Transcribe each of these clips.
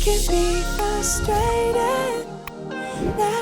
can be frustrated. That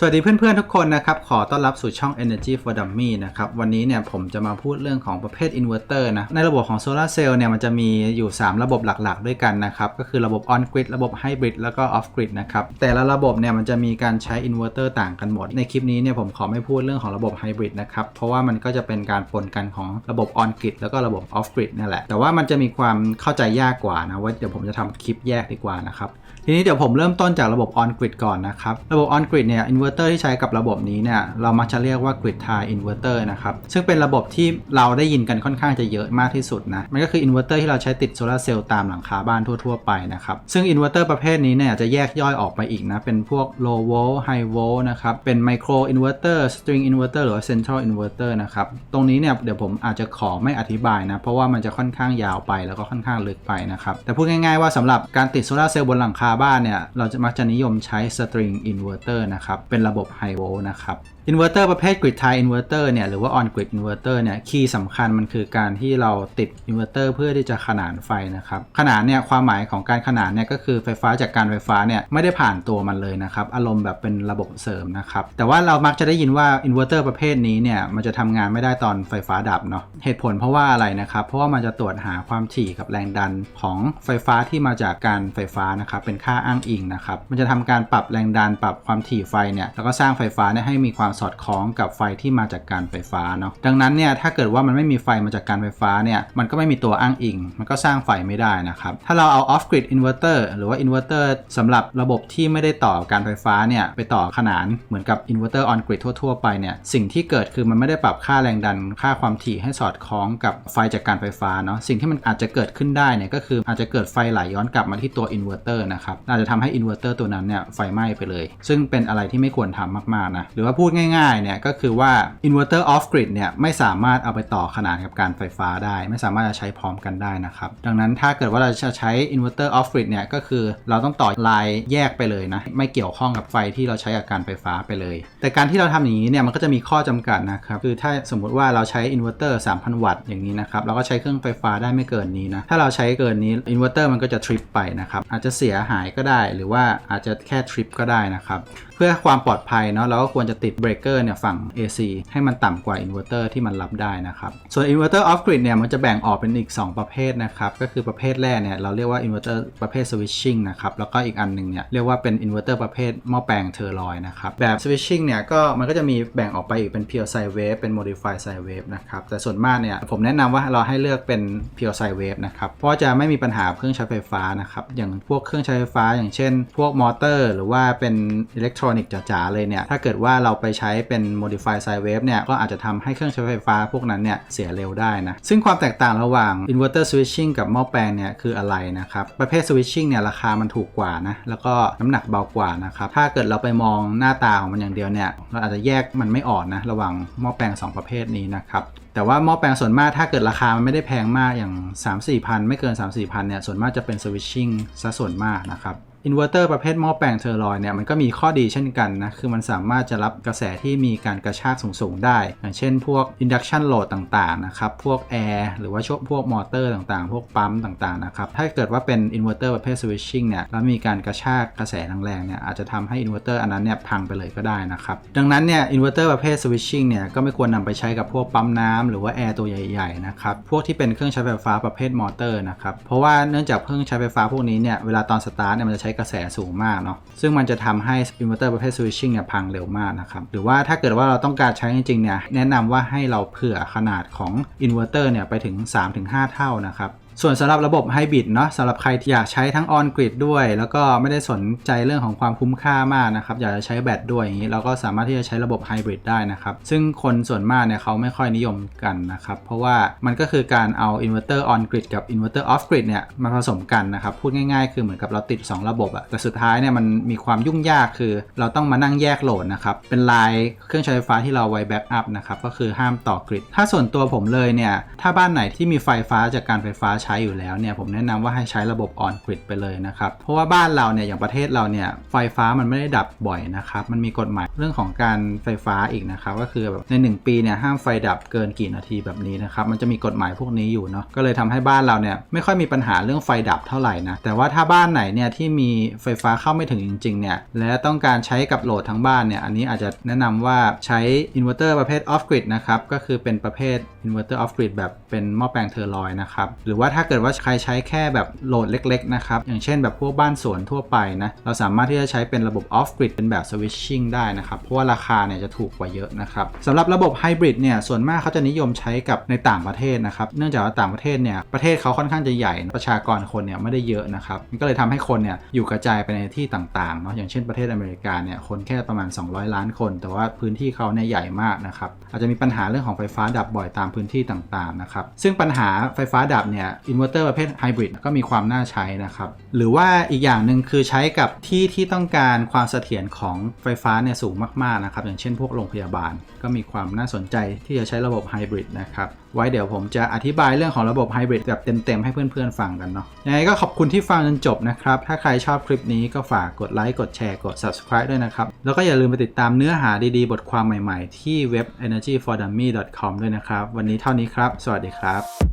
สวัสดีเพื่อนๆทุกคนนะครับ ขอต้อนรับสู่ช่อง Energy for Dummy นะครับ วันนี้เนี่ยผมจะมาพูดเรื่องของประเภทอินเวอร์เตอร์นะ ในระบบของโซลาร์เซลล์เนี่ยมันจะมีอยู่ 3 ระบบหลักๆ ด้วยกันนะครับ ก็คือระบบ on grid ระบบ hybrid แล้วก็ off grid นะครับ แต่ละระบบเนี่ยมันจะมีการใช้อินเวอร์เตอร์ต่างกันหมด ในคลิปนี้เนี่ยผมขอไม่พูดเรื่องของระบบ hybrid นะครับ เพราะว่ามันก็จะเป็นการปนกันของระบบ on grid แล้วก็ระบบ off grid นั่นแหละ แต่ว่ามันจะมีความเข้าใจยากกว่านะว่าเดี๋ยวผมจะทำคลิปแยกดีกว่านะครับ ทีนี้เดี๋ยวผมเริ่มต้นจากระบบ on grid ก่อนนะครับ ระบบ on grid เนี่ยอินเวอร์เตอร์ที่ใช้กับระบบนี้เนี่ยเรามักจะเรียกว่า grid tie inverter นะครับ ซึ่งเป็นระบบที่เราได้ยินกันค่อนข้างจะเยอะมากที่สุดนะ มันก็คืออินเวอร์เตอร์ที่เราใช้ติดโซลาร์เซลล์ตามหลังคาบ้านทั่ว ๆ ไปนะครับ ซึ่งอินเวอร์เตอร์ประเภทนี้เนี่ยจะแยกย่อยออกไปอีกนะ เป็นพวก low volt high volt นะครับ เป็น micro inverter string inverter หรือว่า central inverter นะครับ ตรงนี้เนี่ยเดี๋ยวผมอาจจะขอไม่อธิบายนะ เพราะว่ามันจะค่อนข้างยาวไปแล้วก็ค่อนข้างลึกไปนะครับ แต่พูดง่ายๆว่าสำหรับการติดโซลาร์เซลล์บนหลังคาบ้านเนี่ยเราจะมักจะนิยมใช้ string inverter นะครับเป็นระบบไฮโวลนะครับ อินเวอร์เตอร์ประเภท grid tie inverter เนี่ยหรือว่า on grid inverter เตอร์เนี่ยคีย์สำคัญมันคือการที่เราติดอินเวอร์เตอร์เพื่อที่จะขนานไฟนะครับขนานเนี่ยความหมายของการขนานเนี่ยก็คือไฟฟ้าจากการไฟฟ้าเนี่ยไม่ได้ผ่านตัวมันเลยนะครับอารมณ์แบบเป็นระบบเสริมนะครับแต่ว่าเรามักจะได้ยินว่าอินเวอร์เตอร์ประเภทนี้เนี่ยมันจะทำงานไม่ได้ตอนไฟฟ้าดับเนาะเหตุผลเพราะว่าอะไรนะครับเพราะว่ามันจะตรวจหาความถี่กับแรงดันของไฟฟ้าที่มาจากการไฟฟ้านะครับเป็นค่าอ้างอิงนะครับมันจะทำการปรับแรงดันปรับความถี่ไฟเนี่ยแล้วก็สร้างไฟฟ้าเนี่ยให้มีความสอดคล้องกับไฟที่มาจากการไฟฟ้าเนาะดังนั้นเนี่ยถ้าเกิดว่ามันไม่มีไฟมาจากการไฟฟ้าเนี่ยมันก็ไม่มีตัวอ้างอิง มันก็สร้างไฟไม่ได้นะครับถ้าเราเอา off grid inverter หรือว่า inverter สำหรับระบบที่ไม่ได้ต่อการไฟฟ้าเนี่ยไปต่อขนานเหมือนกับ inverter on grid ทั่วๆไปเนี่ยสิ่งที่เกิดคือมันไม่ได้ปรับค่าแรงดัน ค่าความถี่ให้สอดคล้องกับไฟจากการไฟฟ้าเนาะสิ่งที่มันอาจจะเกิดขึ้นได้เนี่ยก็คืออาจจะเกิดไฟไหลย้อนกลับมาที่ตัว inverter นะครับอาจจะทำให้ inverter ตัวนั้นเนี่ยไฟไหม้ไปเลย ซึ่งเป็นอะไรที่ไม่ควรทำมากๆนะหรือว่าพูดง่ายๆเนี่ยก็คือว่า inverter off grid เนี่ยไม่สามารถเอาไปต่อขนานกับการไฟฟ้าได้ ไม่สามารถจะใช้พร้อมกันได้นะครับ ดังนั้นถ้าเกิดว่าเราจะใช้ inverter off grid เนี่ยก็คือเราต้องต่อลายแยกไปเลยนะ ไม่เกี่ยวข้องกับไฟที่เราใช้กับการไฟฟ้าไปเลย แต่การที่เราทำอย่างนี้เนี่ยมันก็จะมีข้อจำกัดนะครับคือถ้าสมมุติว่าเราใช้ inverter 3,000 วัตต์อย่างนี้นะครับเราก็ใช้เครื่องไฟฟ้าได้ไม่เกินนี้นะถ้าเราใช้เกินนี้ inverter มันก็จะทริปไปนะครับอาจจะเสียหายก็ได้ หรือว่าอาจจะแค่ทริปก็ได้นะครับ เพื่อความปลอดภัยเนาะเราก็ควรจะติดเบรกเกอร์เนี่ยฝั่ง AC ให้มันต่ำกว่าอินเวอร์เตอร์ที่มันรับได้นะครับ ส่วนอินเวอร์เตอร์ออฟกริดเนี่ยมันจะแบ่งออกเป็นอีก 2 ประเภทนะครับ ก็คือประเภทแรกเนี่ยเราเรียกว่าอินเวอร์เตอร์ประเภทสวิตชิ่งนะครับ แล้วก็อีกอันหนึ่งเนี่ยเรียกว่าเป็นอินเวอร์เตอร์ประเภทหม้อแปลงเทอร์ลอยนะครับ แบบสวิตชิ่งเนี่ยก็มันก็จะมีแบ่งออกไปอีกเป็น pure sine wave เป็น modified sine wave นะครับแต่ส่วนมากเนี่ยผมแนะนำว่าเราให้เลือกเป็น pure sine wave นะครับเพราะจะไม่มีปัญหาเครื่องใช้ไฟฟ้านะครับอย่างพวกเครื่องใช้ไฟฟ้า อย่างเช่น พวกมอเตอร์ หรือว่าเป็นอิเล็กทรอนิกส์จ๋าๆเลยเนี่ย ถ้าเกิดว่าเราไปใช้เป็น modified sine wave เนี่ย ก็อาจจะทำให้เครื่องใช้ไฟฟ้าพวกนั้นเนี่ย เสียเร็วได้นะ ซึ่งความแตกต่างระหว่าง inverter switching กับหม้อแปลงเนี่ย คืออะไรนะครับ ประเภท switching เนี่ย ราคามันถูกกว่านะ แล้วก็น้ำหนักเบากว่านะครับ ถ้าเกิดเราไปมองหน้าตาของมันอย่างเดียวเนี่ย เราอาจจะแยกมันไม่ออกนะ ระหว่างหม้อแปลง 2 ประเภทนี้นะครับแต่ว่าหม้อแปลงส่วนมากถ้าเกิดราคามันไม่ได้แพงมากอย่าง 3 4 พัน ไม่เกิน 3 4 พันเนี่ยส่วนมากจะเป็น switching ซะส่วนมากนะครับ อินเวอร์เตอร์ประเภทหม้อแปลงเทอร์ลอยเนี่ยมันก็มีข้อดีเช่นกันนะ คือมันสามารถจะรับกระแสที่มีการกระชากสูงๆได้ อย่างเช่นพวก induction load ต่างๆนะครับ พวกแอร์หรือว่าชพวกมอเตอร์ต่างๆ พวกปั๊มต่างๆนะครับ ถ้าเกิดว่าเป็นอินเวอร์เตอร์ประเภท switching เนี่ยแล้วมีการกระชากกระแสแรงๆเนี่ยอาจจะทำให้อินเวอร์เตอร์อันนั้นเนี่ยพังไปเลยก็ได้นะครับ ดังนั้นเนี่ยอินเวอร์เตอร์ประเภท switching เนี่ยก็ไม่ควรนำไปใช้กับพวกปั๊มน้ำหรือว่าแอร์ตัวใหญ่ๆนะครับ พวกที่เป็นเครื่องใช้ไฟฟ้าประเภทมอเตอร์นะครับ เพราะว่าเนื่องจากเครื่องใช้ไฟฟ้าพวกนี้เนี่ยเวลาตอนสตาร์ทเนี่ยมันจะใช้กระแสสูงมากเนาะซึ่งมันจะทำให้อินเวอร์เตอร์ประเภทสวิตชิ่งเนี่ยพังเร็วมากนะครับ หรือว่าถ้าเกิดว่าเราต้องการใช้จริงๆเนี่ยแนะนำว่าให้เราเผื่อขนาดของอินเวอร์เตอร์เนี่ยไปถึง 3-5 เท่านะครับ ส่วนสำหรับระบบไฮบริดเนาะสำหรับใครที่อยากใช้ทั้งออนกริดด้วย แล้วก็ไม่ได้สนใจเรื่องของความคุ้มค่ามากนะครับ อยากจะใช้แบตด้วยอย่างนี้เราก็สามารถที่จะใช้ระบบไฮบริดได้นะครับ ซึ่งคนส่วนมากเนี่ยเขาไม่ค่อยนิยมกันนะครับ เพราะว่ามันก็คือการเอาอินเวอร์เตอร์ออนกริดกับอินเวอร์เตอร์ออฟกริดเนี่ยมาผสมกันนะครับ พูดง่ายๆ คือเหมือนกับเราติด 2 ระบบอะแต่สุดท้ายเนี่ยมันมีความยุ่งยากคือ เราต้องมานั่งแยกโหลดนะครับเป็นลายเครื่องใช้ไฟฟ้าที่เราไว้แบ็กอัพนะครับก็คือห้ามต่อกริดถ้าส่วนตัวผมเลยเนี่ยถ้าบ้านไหนที่มีไฟฟ้าจากการไฟฟ้าใช้ช้อยู่แล้วเนี่ยผมแนะนำว่าให้ใช้ระบบ on grid ไปเลยนะครับ เพราะว่าบ้านเราเนี่ยอย่างประเทศเราเนี่ยไฟฟ้ามันไม่ได้ดับบ่อยนะครับ มันมีกฎหมายเรื่องของการไฟฟ้าอีกนะครับ ก็คือแบบใน 1 ปีเนี่ยห้ามไฟดับเกินกี่นาทีแบบนี้นะครับ มันจะมีกฎหมายพวกนี้อยู่เนาะก็เลยทำให้บ้านเราเนี่ยไม่ค่อยมีปัญหาเรื่องไฟดับเท่าไหร่นะแต่ว่าถ้าบ้านไหนเนี่ยที่มีไฟฟ้าเข้าไม่ถึงจริงๆเนี่ยและต้องการใช้กับโหลดทั้งบ้านเนี่ยอันนี้อาจจะแนะนำว่าใช้อินเวอร์เตอร์ประเภท off grid นะครับก็คือเป็นประเภทอินเวอร์เตอร์ off grid แบบเป็นหม้อแปลงเทอร์ลอยนะครับหรือว่าถ้าเกิดว่าใครใช้แค่แบบโหลดเล็ก ๆ นะครับ อย่างเช่นแบบพวกบ้านสวนทั่วไปนะ เราสามารถที่จะใช้เป็นระบบ off grid เป็นแบบ switching ได้นะครับ เพราะว่าราคาเนี่ยจะถูกกว่าเยอะนะครับสำหรับระบบ hybrid เนี่ยส่วนมากเขาจะนิยมใช้กับในต่างประเทศนะครับ เนื่องจากว่าต่างประเทศเนี่ยประเทศเขาค่อนข้างจะใหญ่ ประชากรคนเนี่ยไม่ได้เยอะนะครับก็เลยทำให้คนเนี่ยอยู่กระจายไปในที่ต่างๆเนาะอย่างเช่นประเทศอเมริกาเนี่ยคนแค่ประมาณ 200 ล้านคน แต่ว่าพื้นที่เขาเนี่ยใหญ่มากนะครับอาจจะมีปัญหาเรื่องของไฟฟ้าดับบ่อยตามพื้นที่ต่างๆนะครับซึ่งปัญหาไฟฟ้าดับเนี่ยอินเวอร์เตอร์ประเภทไฮบริดก็มีความน่าใช้นะครับ หรือว่าอีกอย่างหนึ่งคือใช้กับที่ที่ต้องการความเสถียรของไฟฟ้าเนี่ยสูงมากๆนะครับ อย่างเช่นพวกโรงพยาบาล ก็มีความน่าสนใจที่จะใช้ระบบไฮบริดนะครับไว้เดี๋ยวผมจะอธิบายเรื่องของระบบไฮบริดแบบเต็มๆให้เพื่อนๆฟังกันเนาะยังไงก็ขอบคุณที่ฟังจนจบนะครับ ถ้าใครชอบคลิปนี้ก็ฝากกดไลค์กดแชร์กด subscribe ด้วยนะครับ แล้วก็อย่าลืมไปติดตามเนื้อหาดีๆ บทความใหม่ๆ ที่เว็บ energyfordummy.com ด้วยนะครับ วันนี้เท่านี้ครับ สวัสดีครับ